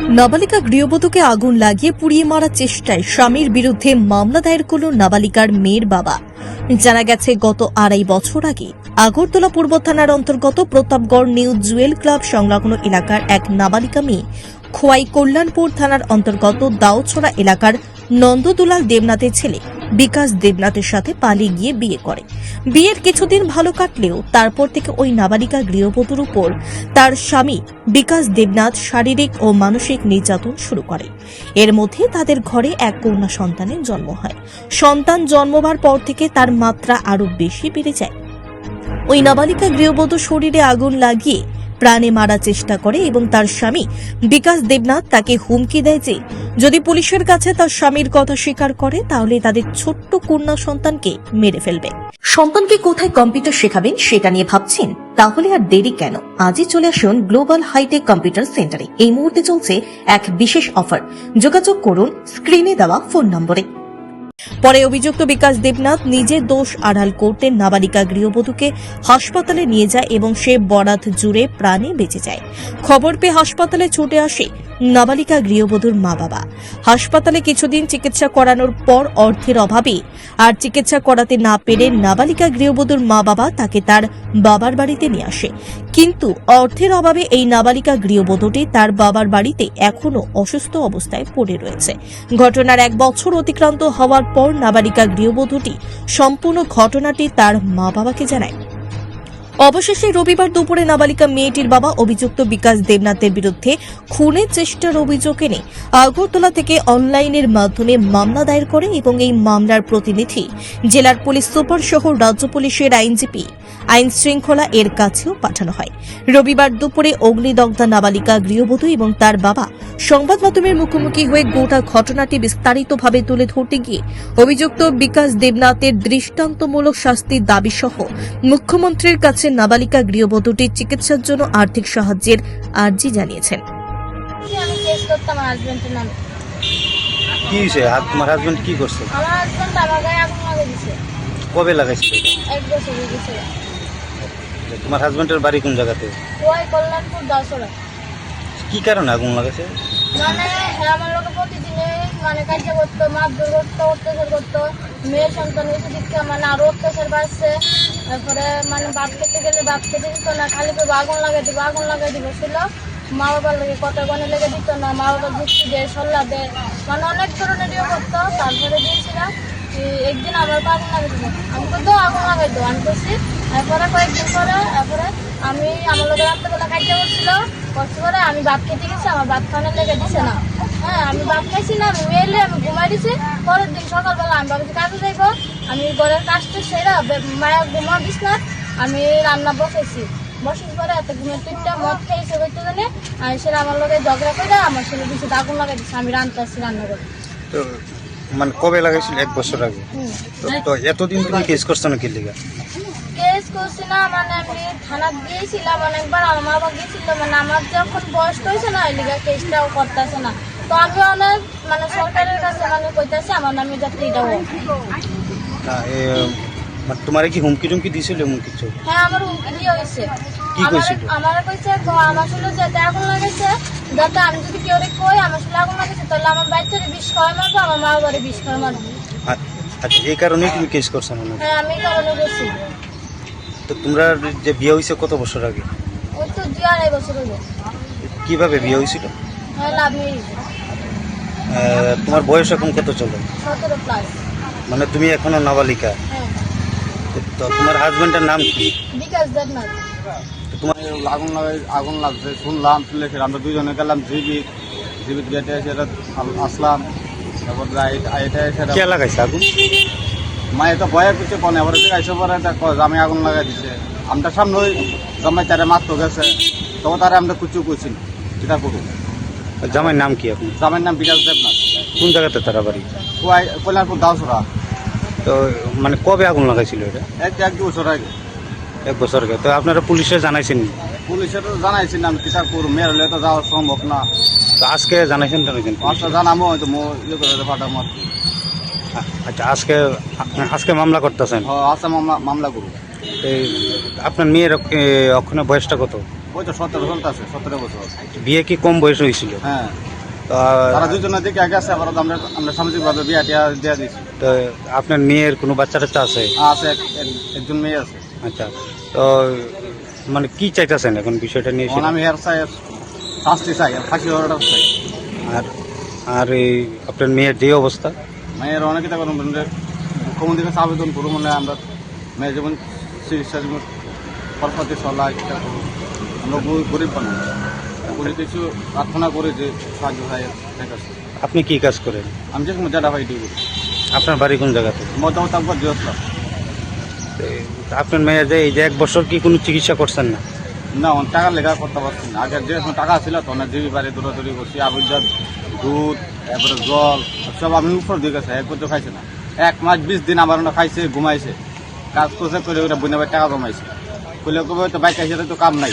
নাবালিকা গৃহবধূকে আগুন লাগিয়ে পুড়িয়ে মারার চেষ্টায় স্বামীর বিরুদ্ধে মামলা দায়ের করল নাবালিকার মেয়ের বাবা। জানা গেছে, গত আড়াই বছর আগে আগরতলা পূর্ব থানার অন্তর্গত প্রতাপগড় নিউ জুয়েল ক্লাব সংলগ্ন এলাকার এক নাবালিকা মেয়ে খোয়াই কল্যাণপুর থানার অন্তর্গত দাউছড়া এলাকার নন্দদুলাল দেবনাথের ছেলে বিকাশ দেবনাথের সাথে পালিয়ে গিয়ে বিয়ে করে। বিয়ের কিছুদিন ভালো কাটলেও তারপর থেকে ওই নাবালিকা গৃহবধূর উপর তার স্বামী বিকাশ দেবনাথ শারীরিক ও মানসিক নির্যাতন শুরু করে। এর মধ্যে তাদের ঘরে এক কন্যা সন্তানের জন্ম হয়। সন্তান জন্মবার পর থেকে তার মাত্রা আরও বেশি বেড়ে যায়। ওই নাবালিকা গৃহবধূ শরীরে আগুন লাগিয়ে প্রাণে মারার চেষ্টা করে এবং তার স্বামী বিকাশ দেবনাথ তাকে হুমকি দেয় যে, যদি পুলিশের কাছে তার স্বামীর কথা স্বীকার করে, তাহলে তাদের ছোট্ট কন্যা সন্তানকে মেরে ফেলবে। সন্তানকে কোথায় কম্পিউটার শেখাবেন সেটা নিয়ে ভাবছেন? তাহলে আর দেরি কেন? আজই চলে আসুন গ্লোবাল হাইটেক কম্পিউটার সেন্টারে। এই মুহূর্তে চলছে এক বিশেষ অফার। যোগাযোগ করুন, স্ক্রিনে দেওয়া ফোন নম্বরে। পরে অভিযুক্ত বিকাশ দেবনাথ নিজে দোষ আড়াল করতে নাবালিকা গৃহবধূকে হাসপাতালে নিয়ে যায় এবং সে বরাত জুড়ে প্রাণে বেঁচে যায়। খবর পেয়ে হাসপাতালে ছুটে আসে নাবালিকা গৃহবধূর মা বাবা। হাসপাতালে কিছুদিন চিকিৎসা করানোর পর অর্থের অভাবে আর চিকিৎসা করাতে না পেরে নাবালিকা গৃহবধূর মা বাবা তাকে তার বাবার বাড়িতে নিয়ে আসে। কিন্তু অর্থের অভাবে এই নাবালিকা গৃহবধূটি তার বাবার বাড়িতে এখনও অসুস্থ অবস্থায় পড়ে রয়েছে। ঘটনার এক বছর অতিক্রান্ত হওয়ার পর নাবালিকা গৃহবধূটি সম্পূর্ণ ঘটনাটি তার মা বাবাকে জানায়। অবশেষে রবিবার দুপুরে নাবালিকা মেয়েটির বাবা অভিযুক্ত বিকাশ দেবনাথের বিরুদ্ধে খুনের চেষ্টার অভিযোগ এনে আগরতলা থেকে অনলাইনের মাধ্যমে মামলা দায়ের করে এবং এই মামলার প্রতিনিধি জেলার পুলিশ সুপার সহ রাজ্য পুলিশের আইনজীবী। আইন শৃঙ্খলা এর কাছেও পাঠানো হয়। রবিবার দুপুরে অগ্নিদগ্ধা নাবালিকা গৃহবধূ এবং তার বাবা সংবাদ মাধ্যমের মুখোমুখি হয়ে গোটা ঘটনাটি বিস্তারিতভাবে তুলে ধরতে গিয়ে অভিযুক্ত বিকাশ দেবনাথের দৃষ্টান্তমূলক শাস্তির দাবি সহ মুখ্যমন্ত্রীর কাছে নাবালিকা গৃহবধূটির চিকিৎসার জন্য আর্থিক সাহায্যের আর্জি জানিয়েছেন। আমি কেস করতাম হাজবেন্ডের নামে। কি হয়েছে তোমার হাজবেন্ড কি করছে? আমার হাজবেন্ড আমার গায়ে আগুন লাগিয়ে দিছে। কবে লাগাইছিল এক বছর হয়ে গেছে। তোমার হাজবেন্ডের বাড়ি কোন জায়গাতে? ওয়াই কল্যাণপুর দশরা কি কারণে আগুন লাগাইছে? মানে হ্যাঁ আমার লোকে প্রতিদিনে মানে কাজ করতো মারধর করতো অত্যাচার করতো। মেয়ে সন্তান দিকে মানে আরও অত্যাচার বাড়ছে। তারপরে মানে বাপ খেতে গেলে বাপ খেতে দিত না, খালি করে আগুন লাগাই দিব আগুন লাগাই দিব ছিল মা বাবার লেগে কথা গনে লেগে দিত না, মা বাবা যুক্তি দেয়, সল্লা দেয়। মানে অনেক ধরনের ইয়ে করতো, তারপরে দিয়েছিলাম একদিন আবার তো আগুন লাগাই দিব আমি তো তো আগুন লাগাই দেবো আমি করছি তারপরে কয়েকদিন পরে, তারপরে আমি আমার লোকের রাত্রেবেলা খাইতে করছিল কষ্ট করে আমি বাপ খেতে গেছি, আমার ভাত খাওয়ানোর লেগে দিছে না। হ্যাঁ আমি ভাত খাইছি না আমি মেয়েলে আমি ঘুমাই দিছি। পরের দিন সকালবেলা আমি ভাবছি কাজে যাইব। আমি ঘরের কাজটা সেরা মায়া ঘুমা বিছনা আমি রান্না বসাইছি বসার পরে এত ঘুমের তিনটা মদ খেয়েছে করতে জানে আর সেটা আমার লোকের ঝগড়া করে আমার ছেলে দিছে আগুন লাগাই দিচ্ছে আমি রান্নাছি রান্না করে মানে কবে লাগাইছিল? এক বছর আগে। তো এতদিন তুমি কেস করছ না কি লিগা? কেস করছি না মানে আমি থানা গিয়েছিলাম অনেকবার আমার বাবা গিয়েছিল মানে আমার যখন বয়স হয়েছে না ওই লিগা কেসটাও করতেছে না। তো আমি অনেক মানে সরকারের কাছে মানে কইতাছি আমার নামে যাতে এটা হোক না, এ, মানে তোমার কি হুমকি টুমকি দিছিল এমন কিছু? হ্যাঁ আমার হুমকি দিয়ে হয়েছে। কি আমার কইছিল? আমার কইছে গ- আমার শুনে যাতে আগুন লাগাইছে যাতে আমি যদি কেউ কই আমার শুনে আগুন লাগাইছে তাহলে আমার বাচ্চারে বিষ খাওয়াই মারবো আমার মা বাবারে বিষ খাওয়াই মারবো। আ- আচ্ছা এই কারণেই তুমি কেস করছ না হ্যাঁ? আমি কারণে করছি। তো তোমরা যে বিয়ে হয়েছে কত বছর আগে? ওই তো দুই আড়াই বছর হলো। কীভাবে বিয়ে হয়েছিল তোমার বয়স এখন কত চলে? মানে তুমি এখনও নাবালিকা। হ্যাঁ। তো- তোমার হাজবেন্ডের নাম কি? তোমার আগুন লাগাই আগুন লাগছে শুনলাম শুনলে আমরা দুজনে গেলাম জিবিত জিবিত গেটে সেটা আসলাম। তারপর আইটা কে লাগাইছে আগুন? মায়ের তো ভয়ে কিছু কনে আবার আইসে পরে এটা কয় আগুন লাগাই দিছে। আমরা সামনে ওই জামাই তারে মাত্র গেছে তখন তারে আমরা কুচু কুচি এটা করু জামাইয়ের নাম কি আপনি জামাইয়ের নাম বিকাশ দেবনাথ কোন জায়গাতে তারা বাড়ি? কল্যাণপুর দাসরা তো মানে কবে আগুন লাগাইছিল এটা? এক এক বছর আগে। এক বছর আগে। তো আপনারা পুলিশে জানাইছেন নি? পুলিশের তো জানাইছিলাম কিতা করু মেয়ের হলে তো যাওয়া সম্ভব না। তো আজকে জানাইছেন জানাইছেন আচ্ছা জানামো হয়তো মো ইয়ে করে পাঠাবো আচ্ছা আজকে আজকে মামলা করতেছেন? আচ্ছা মামলা মামলা করু এই আপনার মেয়ের ওখানে বয়সটা কত? ওই তো সতেরো চলতেছে সতেরো বছর। বিয়ে কি কম বয়স হয়েছিল? হ্যাঁ। তারা আগে আছে আবার আমরা আমরা সামাজিকভাবে বিয়া টিয়া দিয়ে দিয়েছি। তো আপনার মেয়ের কোনো বাচ্চা টাচ্চা আছে? আছে এক- এক- একজন মেয়ে আছে। আচ্ছা। তো মানে কি চাইতেছেন এখন বিষয়টা নিয়ে আমি হেয়ার চাই শাস্তি চাই আর ফাঁসি অর্ডার চাই। আর আর এই আপনার মেয়ের যে অবস্থা? মেয়ের অনেক মুখ্যমন্ত্রীর কাছে আবেদন করুন মানে আমরা মেয়ের যেমন চিকিৎসা যেমন ফলপাতি করুন। আমরা গরিব- গরিব মানুষ। কিছু প্রার্থনা করি যে সাহায্য হয় আপনি কি কাজ করেন? আমি যে মজাটা হয় এটি করি। আপনার বাড়ি কোন জায়গাতে আপনার দিওসলাম আপনার মেয়ের যে এই যে এক বছর কি কোনো চিকিৎসা করছেন না? না অনেক টাকা লেখা করতে পারছি না। আগে যে টাকা ছিল তখন দিবি বাড়ি দৌড়াদৌড়ি করছি আবির্জাত দুধ তারপরে জল সব আমি উপর দিয়ে গেছে এক বছর খাইছে না। এক মাস বিশ দিন আমার ওটা খাইছে ঘুমাইছে। কাজ করছে করে ওটা বুঝে টাকা জমাইছে। কইলে কবে তো বাইক খাইছে তো কাম নাই।